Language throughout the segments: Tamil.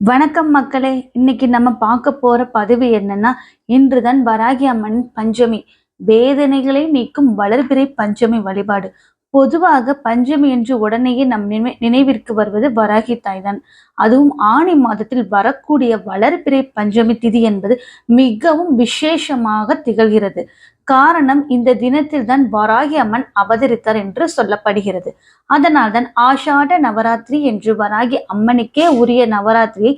வணக்கம் மக்களே இன்னைக்கு நம்ம பார்க்க போற பதிவு என்னன்னா இன்றுதான் வராகி அம்மன் பஞ்சமி. வேதனைகளை நீக்கும் வளர்பிறை பஞ்சமி வழிபாடு. பொதுவாக பஞ்சமி என்று உடனேயே நம் நினை நினைவிற்கு வருவது வராகி தாய் தான் அதுவும் ஆணி மாதத்தில் வரக்கூடிய வளர்பிறை பஞ்சமி திதி என்பது மிகவும் விசேஷமாக திகழ்கிறது. காரணம் இந்த தினத்தில் தான் வராகி அம்மன் அவதரித்தார் என்று சொல்லப்படுகிறது. அதனால்தான் ஆஷாட நவராத்திரி என்று வராகி அம்மனுக்கே உரிய நவராத்திரியை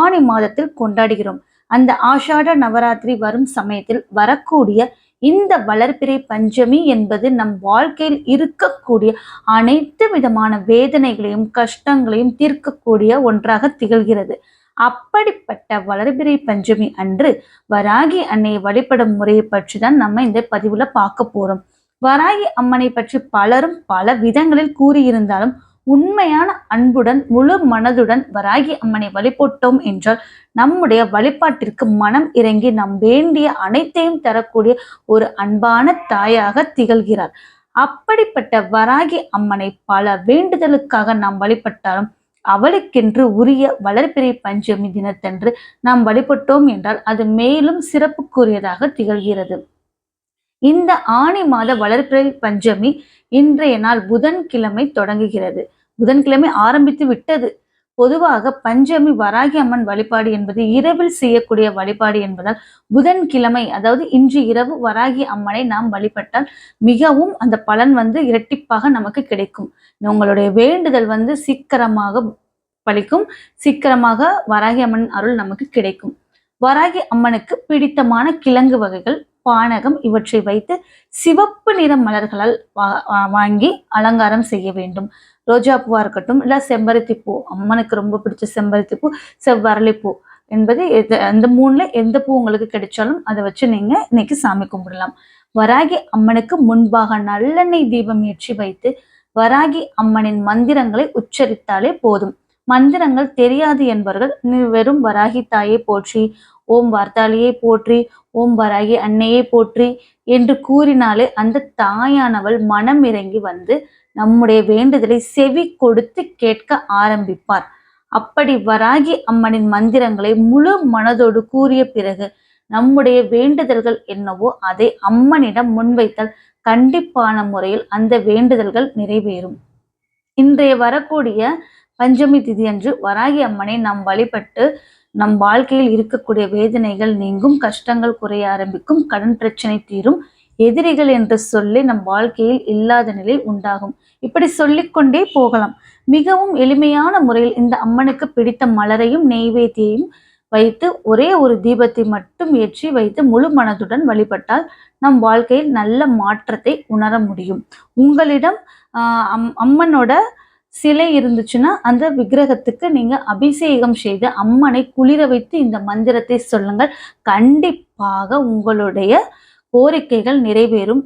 ஆணி மாதத்தில் கொண்டாடுகிறோம். அந்த ஆஷாட நவராத்திரி வரும் சமயத்தில் வரக்கூடிய இந்த வளர்பிறை பஞ்சமி என்பது நம் வாழ்க்கையில் இருக்கக்கூடிய அனைத்து விதமான வேதனைகளையும் கஷ்டங்களையும் தீர்க்கக்கூடிய ஒன்றாக திகழ்கிறது. அப்படிப்பட்ட வளர்பிறை பஞ்சமி அன்று வராகி அன்னையை வழிபடும் முறையை பற்றி தான் நம்ம இந்த பதிவுல பார்க்க போறோம். வராகி அம்மனை பற்றி பலரும் பல விதங்களில் கூறியிருந்தாலும் உண்மையான அன்புடன் முழு மனதுடன் வராகி அம்மனை வழிபட்டோம் என்றால் நம்முடைய வழிபாட்டிற்கு மனம் இறங்கி நம் வேண்டிய அனைத்தையும் தரக்கூடிய ஒரு அன்பான தாயாக திகழ்கிறார். அப்படிப்பட்ட வராகி அம்மனை பல வேண்டுதலுக்காக நாம் வழிபட்டாலும் அவளுக்கென்று உரிய வளர்பிறை பஞ்சமி தினத்தன்று நாம் வழிபட்டோம் என்றால் அது மேலும் சிறப்புக்குரியதாக திகழ்கிறது. இந்த ஆணி மாத வளர்பிறை பஞ்சமி இன்றைய நாள் புதன்கிழமை தொடங்குகிறது. புதன்கிழமை ஆரம்பித்து விட்டது. பொதுவாக பஞ்சமி வராகி அம்மன் வழிபாடு என்பது இரவில் செய்யக்கூடிய வழிபாடு என்பதால் புதன்கிழமை அதாவது இன்று இரவு வராகி அம்மனை நாம் வழிபட்டால் மிகவும் அந்த பலன் வந்து இரட்டிப்பாக நமக்கு கிடைக்கும். உங்களுடைய வேண்டுதல் வந்து சீக்கிரமாக பலிக்கும். சீக்கிரமாக வராகி அம்மன் அருள் நமக்கு கிடைக்கும். வராகி அம்மனுக்கு பிடித்தமான கிழங்கு வகைகள் பானகம் இவற்றை வைத்து சிவப்பு நிற மலர்களால் வாங்கி அலங்காரம் செய்ய வேண்டும். ரோஜா பூவாக இருக்கட்டும் இல்லை செம்பருத்தி பூ. அம்மனுக்கு ரொம்ப பிடிச்ச செம்பருத்தி பூ செவ்வரளி பூ என்பது அந்த மூணில் எந்த பூ உங்களுக்கு கிடைச்சாலும் அதை வச்சு நீங்கள் இன்னைக்கு சாமி கும்பிடலாம். வராகி அம்மனுக்கு முன்பாக நல்லெண்ணெய் தீபம் ஏற்றி வைத்து வராகி அம்மனின் மந்திரங்களை உச்சரித்தாலே போதும். மந்திரங்கள் தெரியாது என்பவர்கள் வெறும் வராகி தாயை போற்றி ஓம் வார்த்தாலியை போற்றி ஓம் வராகி அன்னையை போற்றி என்று கூறினாலே அந்த தாயானவள் மனம் இறங்கி வந்து நம்முடைய வேண்டுதலை செவி கொடுத்து கேட்க ஆரம்பிப்பார். அப்படி வராகி அம்மனின் மந்திரங்களை முழு மனதோடு கூறிய பிறகு நம்முடைய வேண்டுதல்கள் என்னவோ அதை அம்மனிடம் முன்வைத்தால் கண்டிப்பான முறையில் அந்த வேண்டுதல்கள் நிறைவேறும். இன்றைய வரக்கூடிய பஞ்சமி திதி அன்று வராகி அம்மனை நாம் வழிபட்டு நம் வாழ்க்கையில் இருக்கக்கூடிய வேதனைகள் நீங்கும் கஷ்டங்கள் குறைய ஆரம்பிக்கும் கடன் பிரச்சனை தீரும் எதிரிகள் என்று சொல்லி நம் வாழ்க்கையில் இல்லாத நிலை உண்டாகும். இப்படி சொல்லிக்கொண்டே போகலாம். மிகவும் எளிமையான முறையில் இந்த அம்மனுக்கு பிடித்த மலரையும் நெய்வேத்தியையும் வைத்து ஒரே ஒரு தீபத்தை மட்டும் ஏற்றி வைத்து முழு மனதுடன் வழிபட்டால் நம் வாழ்க்கையில் நல்ல மாற்றத்தை உணர முடியும். உங்களிடம் அம்மனோட சிலை இருந்துச்சுன்னா அந்த விக்கிரகத்துக்கு நீங்க அபிஷேகம் செய்து அம்மனை குளிர வைத்து இந்த மந்திரத்தை சொல்லுங்கள். கண்டிப்பாக உங்களுடைய கோரிக்கைகள் நிறைவேறும்.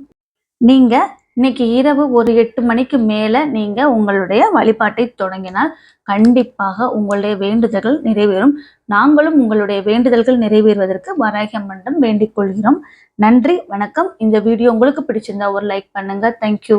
நீங்க இன்னைக்கு இரவு ஒரு எட்டு மணிக்கு மேல நீங்க உங்களுடைய வழிபாட்டை தொடங்கினால் கண்டிப்பாக உங்களுடைய வேண்டுதல்கள் நிறைவேறும். நாங்களும் உங்களுடைய வேண்டுதல்கள் நிறைவேறுவதற்கு வராகி அம்மனிடம் வேண்டிக் கொள்கிறோம். நன்றி வணக்கம். இந்த வீடியோ உங்களுக்கு பிடிச்சிருந்தா ஒரு லைக் பண்ணுங்க. தேங்க்யூ